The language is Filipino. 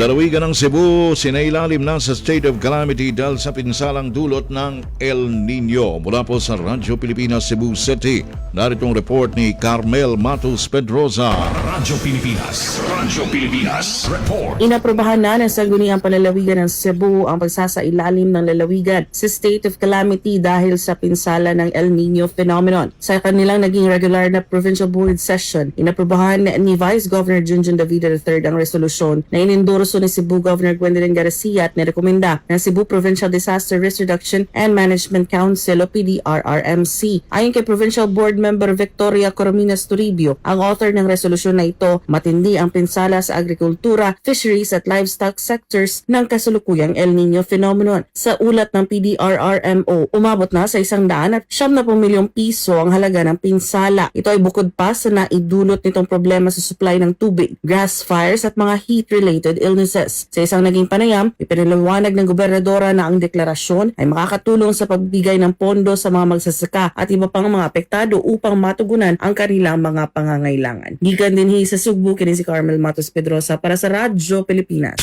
Lalawigan ng Cebu, sinailalim na sa state of calamity dahil sa pinsalang dulot ng El Nino. Mula po sa Radyo Pilipinas, Cebu City, narito ang report ni Carmel Matos Pedrosa. Radyo Pilipinas. Radyo Pilipinas. Report. Inaprobahan na ng Sangguniang Panlalawigan ng Cebu ang pagsasailalim ng lalawigan sa state of calamity dahil sa pinsala ng El Nino phenomenon. Sa kanilang naging regular na provincial board session, inaprobahan ni Vice Governor Junjun David III ang resolusyon na inendorso ni Cebu Governor Gwendolyn Garcia at nirekomenda ng Cebu Provincial Disaster Risk Reduction and Management Council o PDRRMC. Ayon kay Provincial Board Member Victoria Corominas Toribio, ang author ng resolusyon na ito, matindi ang pinsala sa agrikultura, fisheries at livestock sectors ng kasulukuyang El Nino phenomenon. Sa ulat ng PDRRMO, umabot na sa isang daan at siyam na milyong piso ang halaga ng pinsala. Ito ay bukod pa sa naidulot nitong problema sa supply ng tubig, grass fires at mga heat-related illnesses. Sa isang naging panayam, ipinaliwanag ng gobernadora na ang deklarasyon ay makakatulong sa pagbigay ng pondo sa mga magsasaka at iba pang mga apektado upang matugunan ang kanilang mga pangangailangan. Gikan din sa Sugbo, kini si Carmel Matos Pedrosa para sa Radyo Pilipinas.